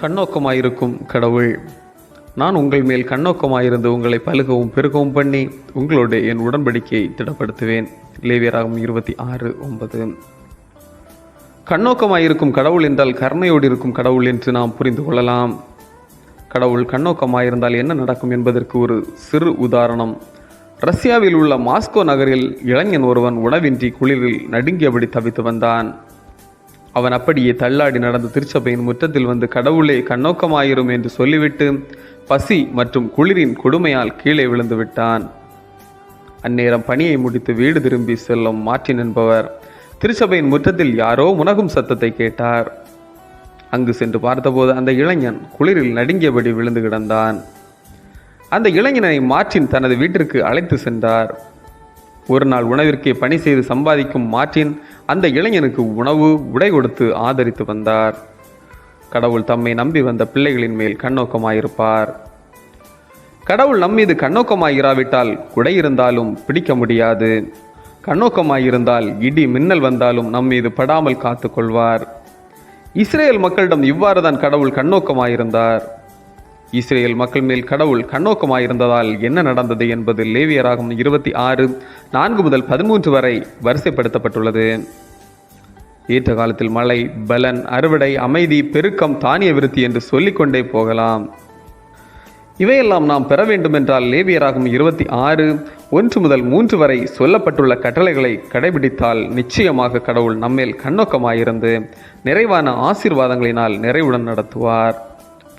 கண்ணோக்கமாயிருக்கும் கடவுள். நான் உங்கள் மேல் கண்ணோக்கமாயிருந்து உங்களை பழுகவும் பெருகவும் பண்ணி உங்களோடு என் உடன்படிக்கையை திடப்படுத்துவேன். லேவியராகும் இருபத்தி ஆறு ஒன்பது. கண்ணோக்கமாயிருக்கும் கடவுள் என்றால் கருணையோடு இருக்கும் கடவுள் என்று நாம் புரிந்து கொள்ளலாம். கடவுள் கண்ணோக்கமாயிருந்தால் என்ன நடக்கும் என்பதற்கு ஒரு சிறு உதாரணம். ரஷ்யாவில் உள்ள மாஸ்கோ நகரில் இளைஞன் ஒருவன் உணவின்றி குளிரில் நடுங்கியபடி தவித்து வந்தான். அவன் அப்படியே தள்ளாடி நடந்த திருச்சபையின் முற்றத்தில் வந்து கடவுளே கண்ணோக்கமாயிரும் என்று சொல்லிவிட்டு பசி மற்றும் குளிரின் கொடுமையால் கீழே விழுந்து விட்டான். அந்நேரம் பணியை முடித்து வீடு திரும்பி செல்லும் மாற்றின் என்பவர் திருச்சபையின் முற்றத்தில் யாரோ முனகும் சத்தத்தை கேட்டார். அங்கு சென்று பார்த்தபோது அந்த இளைஞன் குளிரில் நடுங்கியபடி விழுந்து கிடந்தான். அந்த இளைஞனை மாற்றின் தனது வீட்டிற்கு அழைத்து சென்றார். ஒரு நாள் உணவிற்கே பணி செய்து சம்பாதிக்கும் மார்டின் அந்த இளைஞனுக்கு உணவு உடை கொடுத்து ஆதரித்து வந்தார். கடவுள் தம்மை நம்பி வந்த பிள்ளைகளின் மேல் கண்ணோக்கமாயிருப்பார். கடவுள் நம்மீது கண்ணோக்கமாயிராவிட்டால் குடை இருந்தாலும் பிடிக்க முடியாது. கண்ணோக்கமாயிருந்தால் இடி மின்னல் வந்தாலும் நம்மீது படாமல் காத்து கொள்வார். இஸ்ரேல் மக்களிடம் இவ்வாறு தான் கடவுள் கண்ணோக்கமாயிருந்தார். இஸ்ரேல் மக்கள் மேல் கடவுள் கண்ணோக்கமாயிருந்ததால் என்ன நடந்தது என்பது லேவியராகும் இருபத்தி ஆறு நான்கு முதல் பதிமூன்று வரை வரிசைப்படுத்தப்பட்டுள்ளது. ஏற்ற காலத்தில் மழை பலன் அறுவடை அமைதி பெருக்கம் தானிய விருத்தி என்று சொல்லிக்கொண்டே போகலாம். இவையெல்லாம் நாம் பெற வேண்டுமென்றால் லேவியராகும் இருபத்தி ஆறு ஒன்று முதல் மூன்று வரை சொல்லப்பட்டுள்ள கட்டளைகளை கடைபிடித்தால் நிச்சயமாக கடவுள் நம்மேல் கண்ணோக்கமாயிருந்து நிறைவான ஆசீர்வாதங்களினால் நிறைவுடன் நடத்துவார்.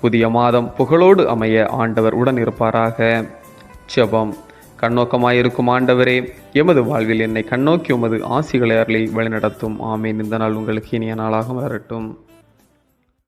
புதிய மாதம் புகழோடு அமைய ஆண்டவர் உடன் இருப்பாராக. ஜெபம். கண்ணோக்கமாயிருக்கும் ஆண்டவரே எமது வாழ்வில் என்னை கண்ணோக்கி உமது ஆசிகளை அருளை வழிநடத்தும். ஆமேன். இந்த நாள் உங்களுக்கு இனிய நாளாக வரட்டும்